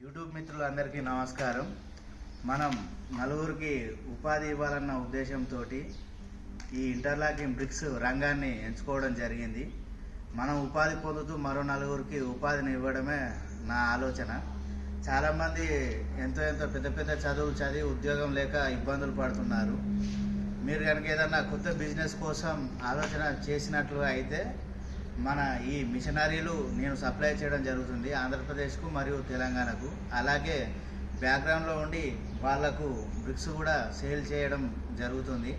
YouTube మిత్రులందరికీ నమస్కారం. మనం నలుగురికి ఉపాధి ఇవ్వాలన్న ఉద్దేశంతో ఈ ఇంటర్లాకింగ్ బ్రిక్స్ రంగాన్ని ఎంచుకోవడం జరిగింది. మనం ఉపాధి పొందుతూ మరో నలుగురికి ఉపాధిని ఇవ్వడమే నా ఆలోచన. చాలామంది ఎంతో ఎంతో పెద్ద పెద్ద చదువులు చదివి ఉద్యోగం లేక ఇబ్బందులు పడుతున్నారు. మీరు కనుక ఏదన్నా కొత్త బిజినెస్ కోసం ఆలోచన చేసినట్లుగా అయితే మన ఈ మిషనరీలు నేను సప్లై చేయడం జరుగుతుంది ఆంధ్రప్రదేశ్కు మరియు తెలంగాణకు. అలాగే బ్యాక్గ్రౌండ్లో ఉండి వాళ్ళకు బ్రిక్స్ కూడా సేల్ చేయడం జరుగుతుంది.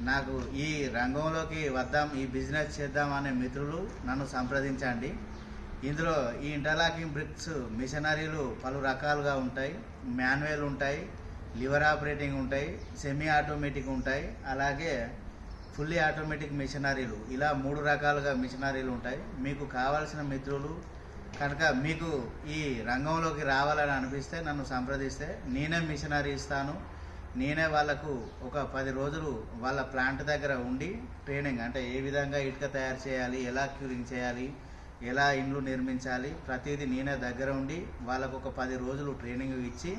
నాకు ఈ రంగంలోకి వద్దాం ఈ బిజినెస్ చేద్దాం అనే మిత్రులు నన్ను సంప్రదించండి. ఇందులో ఈ ఇంటర్లాకింగ్ బ్రిక్స్ మిషనరీలు పలు రకాలుగా ఉంటాయి. మాన్యువల్ ఉంటాయి లివర్ ఆపరేటింగ్ ఉంటాయి సెమీ ఆటోమేటిక్ ఉంటాయి. అలాగే ఫుల్లీ ఆటోమేటిక్ మిషనరీలు ఇలా మూడు రకాలుగా మిషనరీలు ఉంటాయి. మీకు కావాల్సిన మిత్రులు కనుక మీకు ఈ రంగంలోకి రావాలని అనిపిస్తే నన్ను సంప్రదిస్తే నేనే మిషనరీ ఇస్తాను. నేనే వాళ్ళకు ఒక పది రోజులు వాళ్ళ ప్లాంట్ దగ్గర ఉండి ట్రైనింగ్ అంటే ఏ విధంగా ఇటుక తయారు చేయాలి ఎలా క్యూరింగ్ చేయాలి ఎలా ఇండ్లు నిర్మించాలి ప్రతిదీ నేనే దగ్గర ఉండి వాళ్ళకు ఒక పది రోజులు ట్రైనింగ్ ఇచ్చి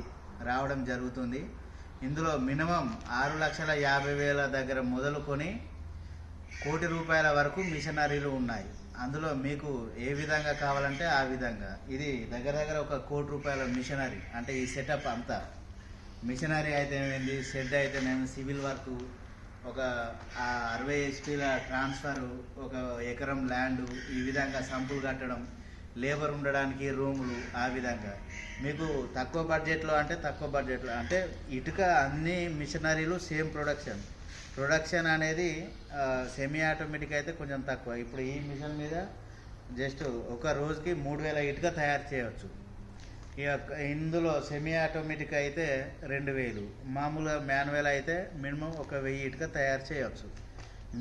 రావడం జరుగుతుంది. ఇందులో మినిమం ఆరు లక్షల యాభై వేల దగ్గర మొదలుకొని కోటి రూపాయల వరకు మిషనరీలు ఉన్నాయి. అందులో మీకు ఏ విధంగా కావాలంటే ఆ విధంగా. ఇది దగ్గర దగ్గర ఒక కోటి రూపాయల మిషనరీ. అంటే ఈ సెటప్ అంతా. మిషనరీ అయితేనేమి షెడ్ అయితేనేమి సివిల్ వర్క్ ఒక అరవై హెచ్పీల ట్రాన్స్ఫర్ ఒక ఎకరం ల్యాండ్ ఈ విధంగా సంపులు కట్టడం లేబర్ ఉండడానికి రూములు ఆ విధంగా. మీకు తక్కువ బడ్జెట్లో అంటే తక్కువ బడ్జెట్లో. అంటే ఇటుక అన్ని మిషనరీలు సేమ్ ప్రొడక్షన్. ప్రొడక్షన్ అనేది సెమీ ఆటోమేటిక్ అయితే కొంచెం తక్కువ. ఇప్పుడు ఈ మిషన్ మీద జస్ట్ ఒక రోజుకి మూడు వేల ఇటుక తయారు చేయవచ్చు ఈ యొక్క ఇందులో సెమీ ఆటోమేటిక్ అయితే రెండు వేలు. మామూలుగా మాన్యువల్ అయితే మినిమం ఒక వెయ్యి ఇటుక తయారు చేయవచ్చు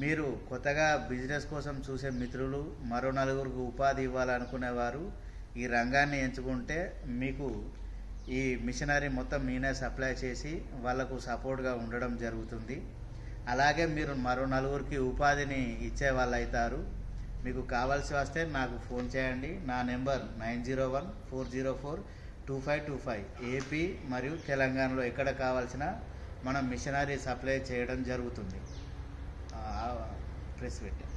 మీరు కొత్తగా బిజినెస్ కోసం చూసే మిత్రులు మరో నలుగురికి ఉపాధి ఇవ్వాలనుకునేవారు ఈ రంగాన్ని ఎంచుకుంటే మీకు ఈ మిషనరీ మొత్తం నేనే సప్లై చేసి వాళ్ళకు సపోర్ట్గా ఉండడం జరుగుతుంది. అలాగే మీరు మరో నలుగురికి ఉపాధిని ఇచ్చే వాళ్ళు అవుతారు మీకు కావాల్సి వస్తే నాకు ఫోన్ చేయండి. నా number nine zero one four zero four two five two five. AP మరియు తెలంగాణలో ఎక్కడ కావాల్సిన మనం మిషనరీ సప్లై చేయడం జరుగుతుంది. ప్రెస్ పెట్టాం.